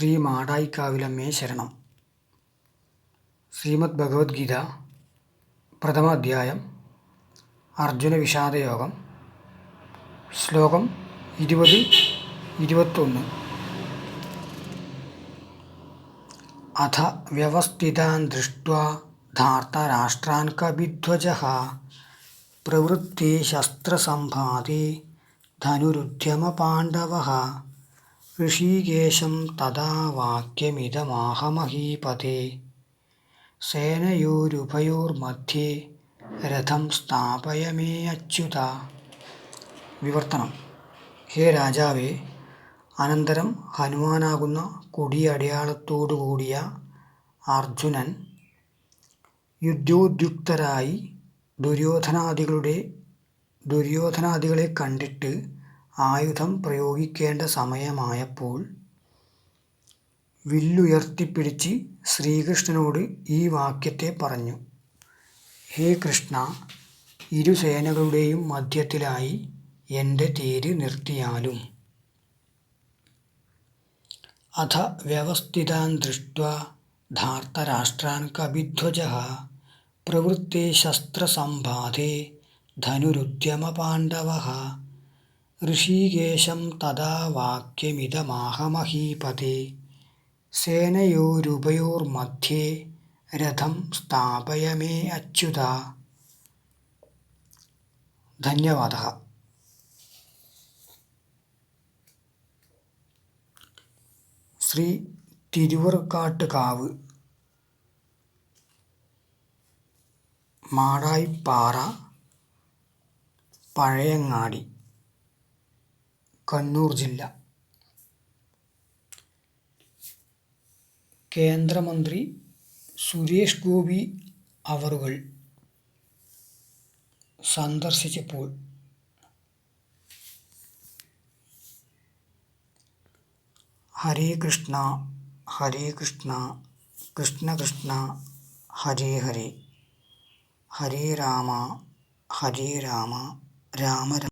ശ്രീ മാടായിക്കാവിലമ്മേ ശരണം. ശ്രീമദ് ഭഗവത്ഗീത പ്രഥമ അധ്യായം അർജുന വിഷാദയോഗം ശ്ലോകം ഇരുപത് ഇരുപത്തൊന്ന്. അഥ വ്യവസ്ഥിതാൻ ദൃഷ്ട്വാ ധാർത്തരാഷ്ട്രാൻ കവിധ്വജ പ്രവൃത്തി ശസ്ത്രസമ്പാദേ ധനുരുദ്യമപാണ്ഡവ ഋഷികേശം തഥാ വാക്യമിതമാഹമഹീപതേ. സേനയോരുഭയോർമധ്യേ രഥം സ്ഥാപയമേ അച്യുത. വിവർത്തനം. ഹേ രാജാവേ അനന്തരം ഹനുമാനാകുന്ന കൊടിയ അടയാളത്തോടുകൂടിയ അർജുനൻ യുദ്ധോദ്യുക്തരായി ദുര്യോധനാദികളുടെ ദുര്യോധനാദികളെ കണ്ടിട്ട് ആയുധം പ്രയോഗിക്കേണ്ട സമയമായപ്പോൾ വില്ലുയർത്തിപ്പിടിച്ച് ശ്രീകൃഷ്ണനോട് ഈ വാക്യത്തെ പറഞ്ഞു. ഹേ കൃഷ്ണ ഇരുസേനകളുടെയും മധ്യത്തിലായി എന്റെ തേര് നിർത്തിയാലും അഥ വ്യവസ്ഥിതാൻ ദൃഷ്ട ധാർത്തരാഷ്ട്രാൻ കപിധ്വജ പ്രവൃത്തെ ശസ്ത്രസമ്പാദേ ധനുരുദ്യമപാണ്ഡവ. ഋഷികേശം തഥാ വാക്യമിതമാഹമഹീപതേ. സേനയോരുഭയോർമധ്യേ രഥം സ്ഥാപയമേ അച്യുത. ധന്യവാദ. ശ്രീ തിരുവർക്കാട്ടുകാവ് മാടായിപ്പാറ പഴയങ്ങാടി. കണ്ണൂർ ജില്ല. കേന്ദ്രമന്ത്രി സുരേഷ് ഗോപി അവറുകൾ സന്ദർശിച്ചപ്പോൾ ഹരേ കൃഷ്ണ ഹരേ കൃഷ്ണ കൃഷ്ണ കൃഷ്ണ ഹരേ ഹരേ. ഹരേ രാമ ഹരേ രാമ രാമ